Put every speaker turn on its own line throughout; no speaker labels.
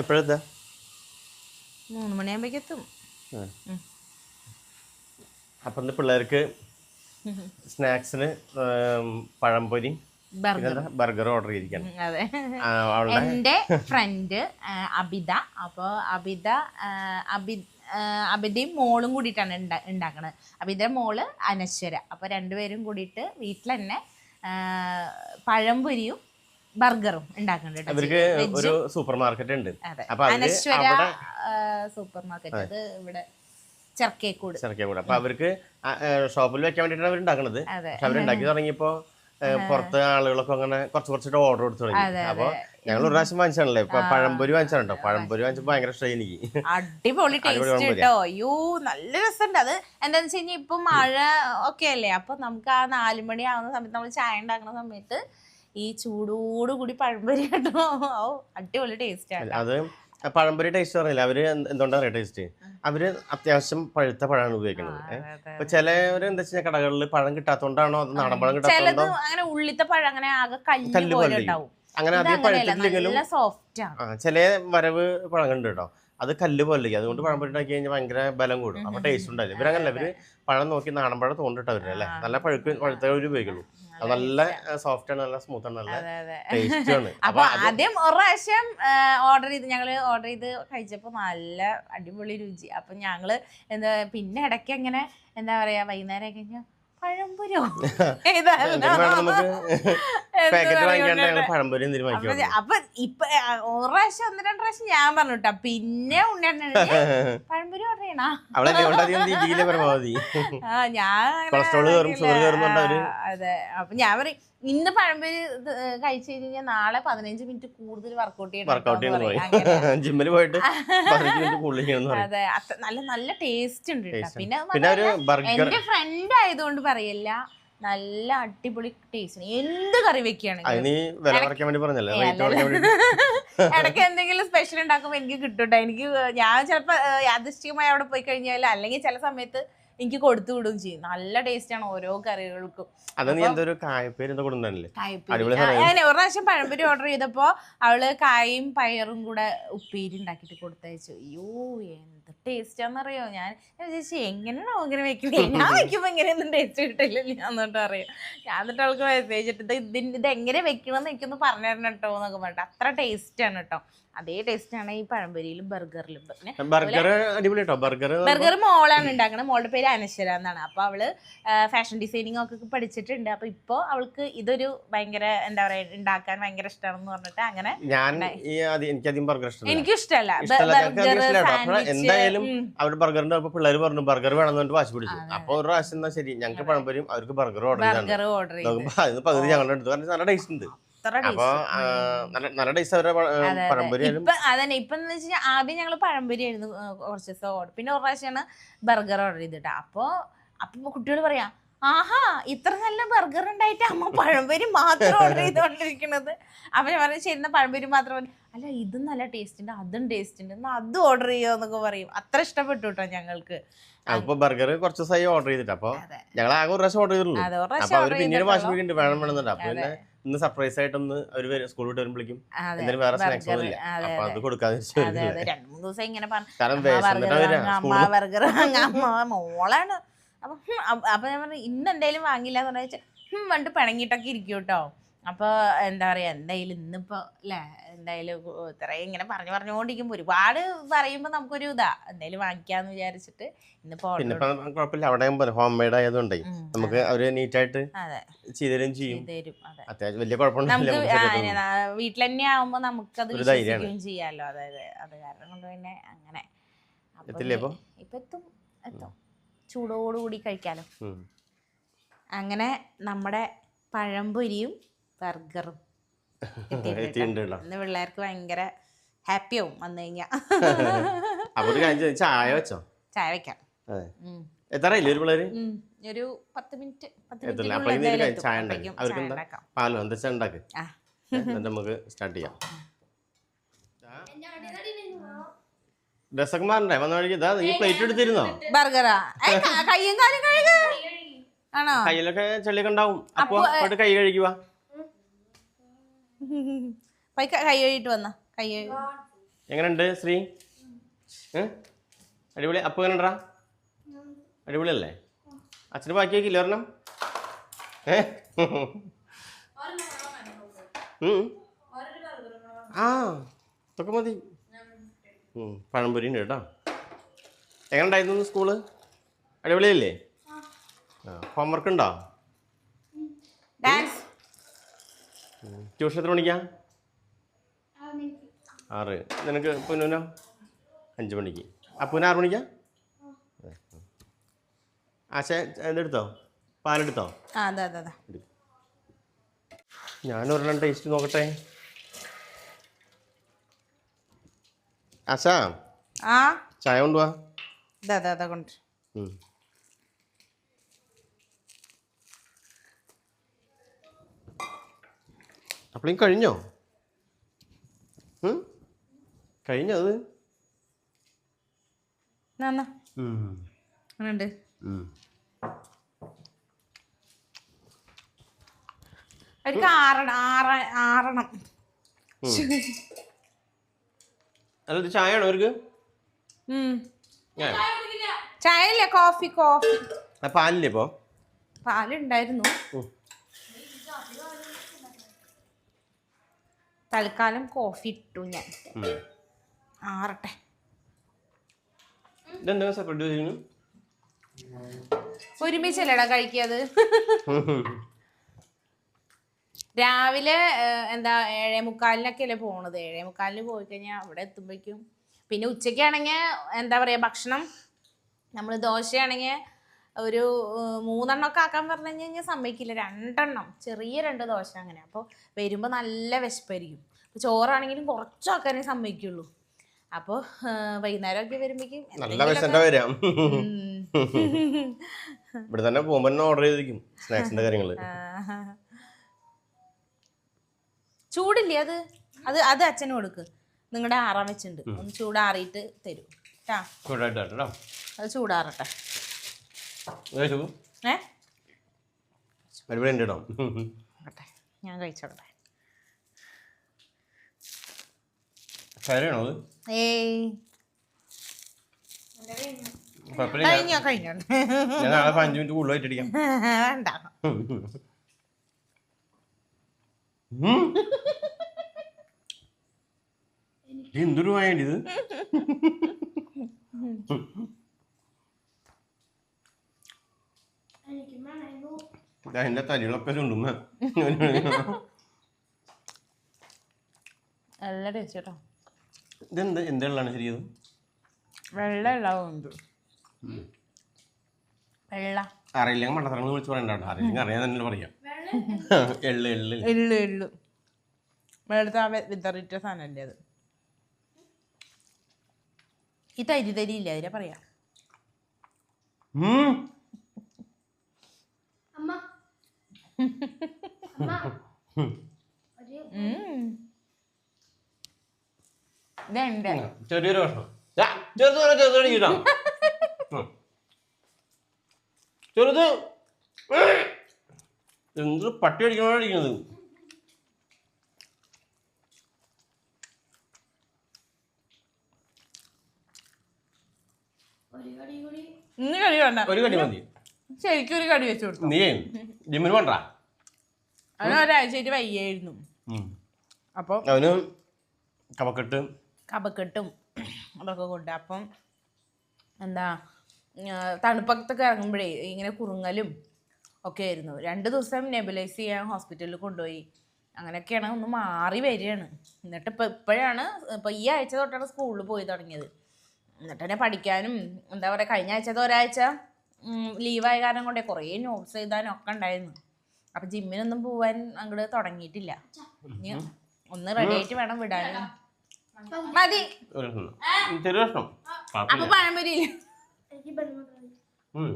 എപ്പോഴെത്താ?
മൂന്ന് മണിയാകുമ്പോഴേക്ക് എത്തും
അപ്പം ഇന്ന് പിള്ളേർക്ക് സ്നാക്സിന് പഴംപൊരി
ബർഗർ.
ഓർഡർ ചെയ്തിരിക്കണം.
എന്റെ ഫ്രണ്ട് അബിത. അപ്പോൾ അബിത അബി അബിതയും മോളും കൂടിയിട്ടാണ് ഉണ്ടാ ഉണ്ടാക്കണത് അബിതയുടെ മോൾ അനശ്വര. അപ്പോൾ രണ്ടുപേരും കൂടിയിട്ട് വീട്ടിൽ തന്നെ പഴംപൊരിയും ബർഗറും ഉണ്ടാക്കുന്നുണ്ട് അവർക്ക്
ഇവർക്ക് ഒരു സൂപ്പർ മാർക്കറ്റ് ഉണ്ട്
അനശ്വര സൂപ്പർ മാർക്കറ്റ് അത്. ഇവിടെ ചെർക്കേക്കൂട്.
ചെറുക്കിയ കൂടെ അപ്പൊ അവർക്ക് ഷോപ്പിൽ വെക്കാൻ വേണ്ടിട്ടാണ് അവർ ഉണ്ടാക്കണത്.
അവർ
പക്ഷെ അവരുണ്ടാക്കി തുടങ്ങിയപ്പോ പുറത്ത് ആളുകളൊക്കെ അങ്ങനെ കുറച്ച് കുറച്ചിട്ട് ഓർഡർ കൊടുത്തു തുടങ്ങി. അപ്പൊ ഞങ്ങൾ ഒരു പ്രാവശ്യം വാങ്ങിച്ചാണല്ലേ ഇപ്പൊ പഴംപൊരി വാങ്ങിച്ചാണോ പഴംപൊരി വാങ്ങിച്ചപ്പോ ഭയങ്കര ഇഷ്ടമായി എനിക്ക്.
അടിപൊളി ടേസ്റ്റ് കേട്ടോ. അയ്യോ നല്ല രസമുണ്ട്. അത് എന്താന്ന് വെച്ച് കഴിഞ്ഞാൽ ഇപ്പൊ മഴ ഒക്കെ അല്ലേ? അപ്പൊ നമുക്ക് ആ നാലുമണി ആവുന്ന സമയത്ത് നമ്മൾ ചായ ഉണ്ടാക്കുന്ന സമയത്ത് ഈ ചൂടോട് കൂടി പഴംപൊരി കേട്ടോ ഓ അടിപൊളി ടേസ്റ്റ് ആണ്
അത് പഴംപൊരി ടേസ്റ്റ് പറഞ്ഞില്ല അവർ എന്ത് എന്തുകൊണ്ടാ അറിയാം ടേസ്റ്റ് അവർ അത്യാവശ്യം പഴുത്ത പഴമാണ് ഉപയോഗിക്കുന്നത്. ഇപ്പൊ ചിലവര് എന്താ വെച്ചാൽ കടകളിൽ പഴം കിട്ടാത്തോണ്ടാണോ അത് നാടൻ പഴം കിട്ടാത്തോണ്ടോ?
അങ്ങനെ ഉള്ളിത്തെ പഴം അങ്ങനെ ആകെ കല്ല് പോലെ ഉണ്ടാവും.
അങ്ങനെ
അതേ
അധികം പഴുത്തിട്ടില്ലെങ്കിലും ചില വരവ് പഴങ്ങളുണ്ട് കേട്ടോ അത് കല്ല് പോലെ അതുകൊണ്ട് പഴം പൊരി ഉണ്ടാക്കി കഴിഞ്ഞാൽ ഭയങ്കര ബലം കൂടും. അപ്പൊ ടേസ്റ്റ് ഉണ്ടായില്ല ഇവരങ്ങനല്ല ഇവർ പഴം നോക്കി നാടൻ പഴം തോണ്ടിട്ട് അവർ അല്ലേ? നല്ല പഴുക്ക് പഴുത്ത ഒരു ഉപയോഗിക്കുള്ളൂ. നല്ല സോഫ്റ്റ് ആണ് നല്ല സ്മൂത്ത് ആണ് നല്ല ടേസ്റ്റ് ആണ്.
അപ്പൊ ആദ്യം പ്രാവശ്യം ഓർഡർ ചെയ്ത് ഞങ്ങൾ ഓർഡർ ചെയ്ത് കഴിച്ചപ്പോ നല്ല അടിപൊളി രുചി. അപ്പൊ ഞങ്ങൾ എന്താ പിന്നെ ഇടയ്ക്ക് അങ്ങനെ എന്താ പറയാ വൈകുന്നേരം കഴിഞ്ഞാൽ അപ്പൊ ഇപ്പൊ ഒരു പ്രാവശ്യം ഒന്ന് രണ്ട് പ്രാവശ്യം ഞാൻ പറഞ്ഞു കേട്ടോ പിന്നെ പഴംപൊരി ഓർഡർ ചെയ്യണോ? ഞാൻ അതെ. അപ്പൊ ഞാൻ പറയും ഇന്ന് പഴംപൊരി കഴിച്ചു കഴിഞ്ഞാൽ നാളെ പതിനഞ്ച് മിനിറ്റ് കൂടുതൽ വർക്കൗട്ട് ചെയ്യണം
ജിമ്മിൽ പോയിട്ട്
അതെ നല്ല നല്ല ടേസ്റ്റ് ഉണ്ട് പിന്നെ എന്റെ ഫ്രണ്ട് ആയതുകൊണ്ട് പറയല്ല നല്ല അടിപൊളി ടേസ്റ്റ് എന്ത് കറി
വെക്കുകയാണ്
ഇടയ്ക്ക് എന്തെങ്കിലും സ്പെഷ്യൽ ഉണ്ടാക്കുമ്പോൾ എനിക്ക് കിട്ടും എനിക്ക് ഞാൻ ചിലപ്പോൾ യാദൃശ്ചികമായി അവിടെ പോയി കഴിഞ്ഞാൽ അല്ലെങ്കിൽ ചില സമയത്ത് എനിക്ക് കൊടുത്തു വിടുകയും ചെയ്യും. നല്ല ടേസ്റ്റ് ആണ് ഓരോ കറികൾക്കും. ഞാൻ ഒരു പ്രാവശ്യം പഴംപൊരി ഓർഡർ ചെയ്തപ്പോ അവൾ കായും പയറും കൂടെ ഉപ്പേരി ഉണ്ടാക്കിട്ട് കൊടുത്തയച്ചു. അയ്യോ എന്ത് ടേസ്റ്റ് ആണെന്നറിയോ ഞാൻ ഞാൻ വിചാരിച്ചു എങ്ങനെയാണോ അങ്ങനെ വെക്കുന്നത് ഞാൻ വെക്കുമ്പോ എങ്ങനെയൊന്നും ടേസ്റ്റ് കിട്ടില്ല ഞാൻ എന്നിട്ട് അറിയാം ഞാൻ എന്നിട്ട് ആൾക്ക് മെസ്സേജ് ഇട്ടിട്ട് ഇതിന് ഇത് എങ്ങനെ വെക്കണമെന്ന് എനിക്കൊന്ന് പറഞ്ഞു തരണം കേട്ടോ എന്നൊക്കെ പറഞ്ഞിട്ട്. അത്ര ടേസ്റ്റ് ആണ് കേട്ടോ അതേ ടേസ്റ്റ് ആണ് ഈ പഴംപൊരിയിലും ബർഗറിലും.
ബർഗർ അടിപൊളി ബർഗർ
ബർഗർ മോളാണ് ഉണ്ടാക്കുന്നത് മോളുടെ പേര് അനശ്വര എന്നാണ്. അപ്പൊ അവൾ ഫാഷൻ ഡിസൈനിങ് ഒക്കെ പഠിച്ചിട്ടുണ്ട്. അപ്പൊ ഇപ്പൊ അവൾക്ക് ഇതൊരു ഭയങ്കര എന്താ പറയാ ഉണ്ടാക്കാൻ ഭയങ്കര ഇഷ്ടമാണെന്ന് പറഞ്ഞിട്ട് അങ്ങനെ
ഞാൻ എനിക്കധികം ബർഗർ ഇഷ്ടമല്ല.
എനിക്കും ഇഷ്ടമല്ല. ബർഗർ
അധികം
സാൻഡ്വിച്ച്
അവിടെ ബർഗറിന്റെ അപ്പൊ പിള്ളേർ പറഞ്ഞു ബർഗർ വേണമെന്ന് പറഞ്ഞിട്ട് വാശി പിടിച്ചു. അപ്പൊ ഒരു പ്രാവശ്യം എന്നാ ശരി ഞങ്ങൾക്ക് പഴംപൊരിയും അവർക്ക് ബർഗർ ഓർഡർ ചെയ്താണ് പകുതി ഞങ്ങളുടെ അടുത്ത് കാരണം നല്ല ടേസ്റ്റ് ഉണ്ട്. അവരുടെ ആയാലും
അതന്നെ. ഇപ്പൊ എന്ന് ആദ്യം ഞങ്ങൾ പഴംപൊരി ആയിരുന്നു കുറച്ച് ദിവസം പിന്നെ ഒരു പ്രാവശ്യമാണ് ബർഗർ ഓർഡർ ചെയ്തിട്ട്. അപ്പൊ അപ്പൊ കുട്ടികൾ പറയാ ആഹാ ഇത്ര നല്ല ബർഗർ ഉണ്ടായിട്ട് അമ്മ പഴംപൊരി മാത്രം ഓർഡർ ചെയ്തോണ്ടിരിക്കണത്. അപ്പൊ ഞാൻ പറഞ്ഞു ശരി എന്നാ പഴംപൊരി മാത്രം അല്ല ഇതും നല്ല ടേസ്റ്റ് ഉണ്ട് അതും ടേസ്റ്റ് ഉണ്ട് എന്നാ അതും ഓർഡർ ചെയ്യോ എന്നൊക്കെ പറയും. അത്ര ഇഷ്ടപ്പെട്ടു കേട്ടോ ഞങ്ങൾക്ക്.
അപ്പൊ ബർഗർ കുറച്ച് ദിവസമായി ഓർഡർ ചെയ്തിട്ട് അപ്പൊ ഞങ്ങൾ ആകെ ഒരു പ്രാവശ്യം ഓർഡർ ചെയ്തിട്ടുള്ളൂ. അപ്പൊ
അവർ
പിന്നീട് വാശിപ്പിക്കുന്നുണ്ട് വേണം വേണമെന്നുണ്ട്. അപ്പൊ പിന്നെ ഇന്ന് സർപ്രൈസ് ആയിട്ടൊന്ന് അവർ സ്കൂൾ വിട്ട് വരുമ്പോഴേക്കും എന്തെങ്കിലും വേറെ സ്നാക്സ് ഒന്നും ഇല്ല. അപ്പൊ അത്
പറഞ്ഞു
കാരണം
ബർഗർ മോളാണ്. അപ്പൊ അപ്പം ഞാൻ പറഞ്ഞു ഇന്ന് എന്തായാലും വാങ്ങില്ല എന്ന് പറഞ്ഞാൽ വന്നിട്ട് പിണങ്ങിയിട്ടൊക്കെ ഇരിക്കും കേട്ടോ അപ്പോൾ എന്താ പറയാ എന്തായാലും ഇന്നിപ്പോ അല്ലേ എന്തായാലും ഇത്രയും ഇങ്ങനെ പറഞ്ഞു പറഞ്ഞുകൊണ്ടിരിക്കുമ്പോ ഒരുപാട് പറയുമ്പോൾ നമുക്കൊരു ഇതാ എന്തായാലും വാങ്ങിക്കാന്ന് വിചാരിച്ചിട്ട് ഇന്നിപ്പോ
പിന്നെ
order
ഇപ്പൊ കുഴപ്പമില്ല. അവിടെ ഹോം മെയ്ഡ് ആയതുകൊണ്ടേ നമുക്ക് അവർ നീറ്റായിട്ട്
അതെ.
ചെയ്തരും ചെയ്യും.
അതെ.
അത്യാവശ്യം വലിയ
നമുക്ക്
നമുക്ക്
വീട്ടിൽ തന്നെ ആവുമ്പോൾ നമുക്കത്
ധൈര്യാണ്.
വിശ്വസിക്കുകയും ചെയ്യാലോ. അതായത് അത് കാരണം കൊണ്ട് പിന്നെ അങ്ങനെ? ഇപ്പൊ എത്തും എത്തും. ചൂടോടുകൂടി കഴിക്കാലോ. അങ്ങനെ നമ്മുടെ പഴംപൊരിയും ബർഗറും. ഇന്ന് പിള്ളേർക്ക് ഭയങ്കര ഹാപ്പിയാവും വന്നു കഴിഞ്ഞാ.
അപ്പൊ ഒരു കാര്യം ചെയ്യ്, ചായ വെച്ചോ?
ചായ വെക്കാം.
ഒരു പിള്ളേര്?
ഒരു പത്ത് മിനിറ്റ്.
ചായ ഉണ്ടാക്കി. അവർക്ക്
ചായ
എന്താ?
ഉണ്ടാക്കാം.
പാലോ എന്താ വെച്ചാൽ ഉണ്ടാക്ക്?
ആ.
എന്നിട്ട് നമുക്ക് സ്റ്റാർട്ട് ചെയ്യാം. മാറണ്ടേ വന്ന വഴിക്ക് ഇതാ ഈ പ്ലേറ്റ് എടുത്തിരുന്നോ?
ബർഗറാ. കയ്യും കാലും കഴുകു. ആണോ?
കയ്യിലൊക്കെ ചെളിയൊക്കെ ഉണ്ടാവും. അപ്പൊ പോയിട്ട് കൈ കഴുകുക
പോയി ക- കഴുകിട്ട് വന്ന. കൈ കഴുകി.
എങ്ങനെയുണ്ട് ശ്രീ? അടിപൊളി. അപ്പൊ എങ്ങനെണ്ടാ അടിപൊളിയല്ലേ? അച്ഛന് ബാക്കി വയ്ക്കില്ല ഒരെണ്ണം ഏ. ആ ഇതൊക്കെ മതി. പഴംപൊരി ഉണ്ട് കേട്ടോ. എങ്ങനെ ഉണ്ടായിരുന്നു സ്കൂൾ? അടിപൊളിയല്ലേ? ആ ഹോംവർക്ക് ഉണ്ടോ? ട്യൂഷൻ എത്ര മണിക്കാ? ആറ്. നിനക്ക് പൊന്നൂനോ? അഞ്ച് മണിക്ക്. അപ്പൂന് ആറ് മണിക്കാ? ആശ ഇതെടുത്തോ? പാലെടുത്തോ?
ഞാനൊരെണ്ണം
ഞാൻ ഒരെണ്ണം ടേസ്റ്റ് നോക്കട്ടെ. ആശ
ആ?
ചായ കൊണ്ടുവാ.
അതെ അതെ അതെ കൊണ്ട്.
ഉം. അപ്പോഴും കഴിഞ്ഞോ? കഴിഞ്ഞത്.
അങ്ങനെയുണ്ട്. ആറണം ആറ ആറണം.
അല്ല ഇത് ചായ ആണോ അവർക്ക്
ചായ ഇല്ല കോഫി കോഫി
പാലില്ലേ ഇപ്പോ?
പാലുണ്ടായിരുന്നു. തൽക്കാലം കോഫി ഇട്ടു ഞാൻ. ആറട്ടെ.
ഇതെന്താ സെപ്പറേറ്റ് ചെയ്യുന്നു
ഒരുമിച്ചല്ലേടാ കഴിക്കത് രാവിലെ എന്താ ഏഴേ മുക്കാലിനൊക്കെ അല്ലേ പോണത്. ഏഴേ മുക്കാലിന് പോയി കഴിഞ്ഞാൽ അവിടെ എത്തുമ്പോഴേക്കും പിന്നെ ഉച്ചയ്ക്കാണെങ്കിൽ എന്താ പറയുക ഭക്ഷണം. നമ്മൾ ദോശയാണെങ്കിൽ ഒരു മൂന്നെണ്ണം ഒക്കെ ആക്കാൻ പറഞ്ഞു കഴിഞ്ഞാൽ സമ്മതിക്കില്ല. രണ്ടെണ്ണം. ചെറിയ രണ്ട് ദോശ അങ്ങനെ. അപ്പോൾ വരുമ്പോൾ നല്ല വിശപ്പായിരിക്കും. അപ്പോൾ ചോറാണെങ്കിലും കുറച്ചാക്കാനേ സമ്മതിക്കുള്ളൂ. അപ്പോൾ വൈകുന്നേരമൊക്കെ വരുമ്പോഴേക്കും
നല്ല വരാം. ഇവിടെ തന്നെ പോകുമ്പോൾ ഓർഡർ ചെയ്തിരിക്കും. സ്നാക്സിന്റെ കാര്യങ്ങൾ
ചൂടില്ലേ അത്? അത് അത് അച്ഛന് കൊടുക്ക്. നിങ്ങളുടെ ആറാൻ വെച്ചിട്ടുണ്ട് ഒന്ന് ചൂടാറിയിട്ട് തരും. കേട്ടാ
ചൂടായിട്ട്
അത് ചൂടാറട്ടെ. ഏ?
അടിപൊളി ഉണ്ട്? കേട്ടോ
ഞാൻ കഴിച്ചോട്ടെ.
അത്?
ഏയ്. കഴിഞ്ഞോ കഴിഞ്ഞോ.
ഞാൻ നാളെ പതിനഞ്ച് മിനിറ്റ് കൂടുതലായിട്ട് അടിക്കാം
വേണ്ട.
എന്തൊരു വായണ്ടിത് എന്റെ തലികളൊക്കെ ചുണ്ടുമ്മ
നല്ല ടേസ്റ്റ് കേട്ടോ.
ഇതെന്ത് എന്തുള്ളതാണ് ശരിയത്
വെള്ള ഉള്ളതുണ്ട് വെള്ള.
അറിയില്ലെങ്കിൽ മണ്ടത്തരങ്ങൾ വിളിച്ച് പറയണ്ട അറിയില്ലെങ്കിൽ അറിയാൻ തന്നെ പറയാം. എള്ള് എള്ളു.
എള്ളു എള്ളു. വെള്ളത്തെ ആ വിതറിറ്റ സാധനമല്ലേ അത്? ഈ തരി തരി ഇല്ല അതിനെ പറയാ.
ചെറിയൊരു കഷ്ണം. ദാ, ചെറുത് ചെറുത് എന്തൊരു പട്ടി അടിക്കണോടിക്കുന്നത്
ഇന്ന് കടി വേണ്ട.
ഒരു കടി മതി.
ശരിക്കും ഒരു കടി വെച്ചു കൊടുത്തു
നീ ജിമ്മിന് വേണ്ട
അവന് ഒരാഴ്ചയായിട്ട് വയ്യായിരുന്നു. അപ്പോൾ
അവന് കവക്കെട്ട്
കപക്കെട്ടും അതൊക്കെ കൊണ്ട് അപ്പം എന്താ തണുപ്പൊക്കെ തണുപ്പത്തൊക്കെ ഇറങ്ങുമ്പോഴേ ഇങ്ങനെ കുറുങ്ങലും ഒക്കെ ആയിരുന്നു. രണ്ട് ദിവസം നെബുലൈസ് ചെയ്യാൻ ഹോസ്പിറ്റലിൽ കൊണ്ടുപോയി. അങ്ങനെയൊക്കെയാണ് ഒന്ന് മാറി വരികയാണ്. എന്നിട്ട് ഇപ്പം ഇപ്പോഴാണ് ഇപ്പം ഈ ആഴ്ച തൊട്ടാണ് സ്കൂളിൽ പോയി തുടങ്ങിയത്. എന്നിട്ട് തന്നെ പഠിക്കാനും എന്താ പറയുക കഴിഞ്ഞ ആഴ്ചത്തെ ഒരാഴ്ച ലീവായ കാരണം കൊണ്ടേ കുറേ നോട്ട്സ് എഴുതാനും ഒക്കെ ഉണ്ടായിരുന്നു. അപ്പം ജിമ്മിനൊന്നും പോവാൻ അങ്ങോട്ട് തുടങ്ങിയിട്ടില്ല. ഇനി ഒന്ന് റെഡി ആയിട്ട് വേണം വിടാനും. മതി. അപ്പൊ
പഴം
പഴംപൊരി
ഉം.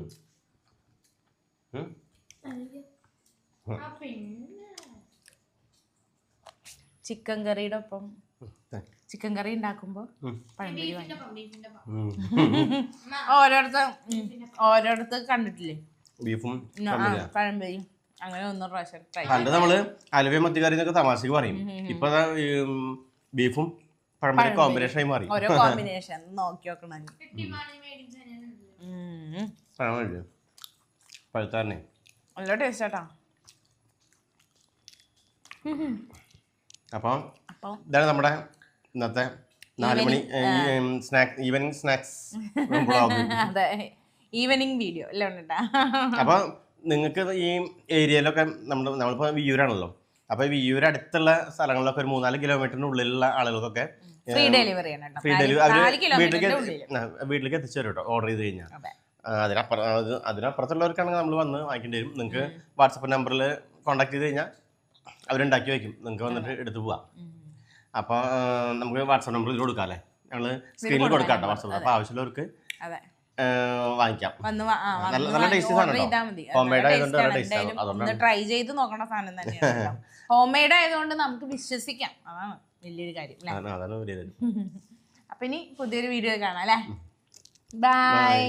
ഉം.
ചിക്കൻ കറിയുടെ ഒപ്പം. ചിക്കൻ കറി ഉണ്ടാക്കുമ്പോ. പഴംപൊരി
ഓരോരുത്തർ
ഓരോരുത്ത ഓരോരുത്ത കണ്ടിട്ടില്ലേ?
ബീഫും.
പഴംപൊരി. അങ്ങനെ ഒന്ന് പ്രാവശ്യം
പണ്ട് നമ്മൾ അലവ മത്തിക്കറി എന്നൊക്കെ തമാശക്ക് പറയും. ഇപ്പൊ ബീഫും പഴംപൊരി. കോമ്പിനേഷനായി മാറി.
ഓരോ കോമ്പിനേഷൻ നോക്കി നോക്കണം. പഴുത്താറിനെ
പഴമല്ലേ പഴുത്താരനെ
നല്ല ടേസ്റ്റ് ആട്ടാ.
അപ്പം ഇതാണ് നമ്മുടെ ഇന്നത്തെ നാല് മണി സ്നാക്സ് ഈവനിങ് സ്നാക്സ്
അതെ ഈവനിങ് വീഡിയോ അല്ലേ അപ്പോൾ
അപ്പൊ നിങ്ങൾക്ക് ഈ ഏരിയയിലൊക്കെ നമ്മൾ നമ്മളിപ്പോൾ വിയൂരാണല്ലോ അപ്പൊ വിയൂര് അടുത്തുള്ള സ്ഥലങ്ങളിലൊക്കെ ഒരു മൂന്നാൽ കിലോമീറ്ററിന് ഉള്ളിലുള്ള ആളുകൾക്കൊക്കെ
ഫ്രീ ഡെലിവറി
ഫ്രീ ഡെലിവറി വീട്ടിലേക്ക് വീട്ടിലേക്ക് എത്തിച്ചു തരും കേട്ടോ ഓർഡർ ചെയ്ത് കഴിഞ്ഞാൽ. അതിനപ്പുറം അത് അതിനപ്പുറത്തുള്ളവർക്കാണെങ്കിൽ നമ്മൾ വന്ന് വാങ്ങിക്കേണ്ടി വരും. നിങ്ങൾക്ക് വാട്സപ്പ് നമ്പറിൽ കോൺടാക്ട് ചെയ്ത് കഴിഞ്ഞാൽ അവരുണ്ടാക്കി വയ്ക്കും. നിങ്ങൾക്ക് വന്നിട്ട് എടുത്തു പോവാം. അപ്പോൾ നമുക്ക് വാട്സപ്പ് നമ്പർ ഇതിൽ കൊടുക്കാം അല്ലേ? ഞങ്ങൾ സ്ക്രീനിൽ കൊടുക്കാം കേട്ടോ വാട്സപ്പ് അപ്പോൾ ആവശ്യമുള്ളവർക്ക് വാങ്ങിക്കാം. നല്ല- സാധനം അതുകൊണ്ടാണ്.
ട്രൈ ചെയ്ത് നോക്കണ സാധനം തന്നെയാണ് ഹോം മെയ്ഡ് ആയതുകൊണ്ട് നമുക്ക് വിശ്വസിക്കാം. അതാണ് വലിയൊരു കാര്യം അപ്പൊ ഇനി പുതിയൊരു വീഡിയോ കാണാം അല്ലേ? ബൈ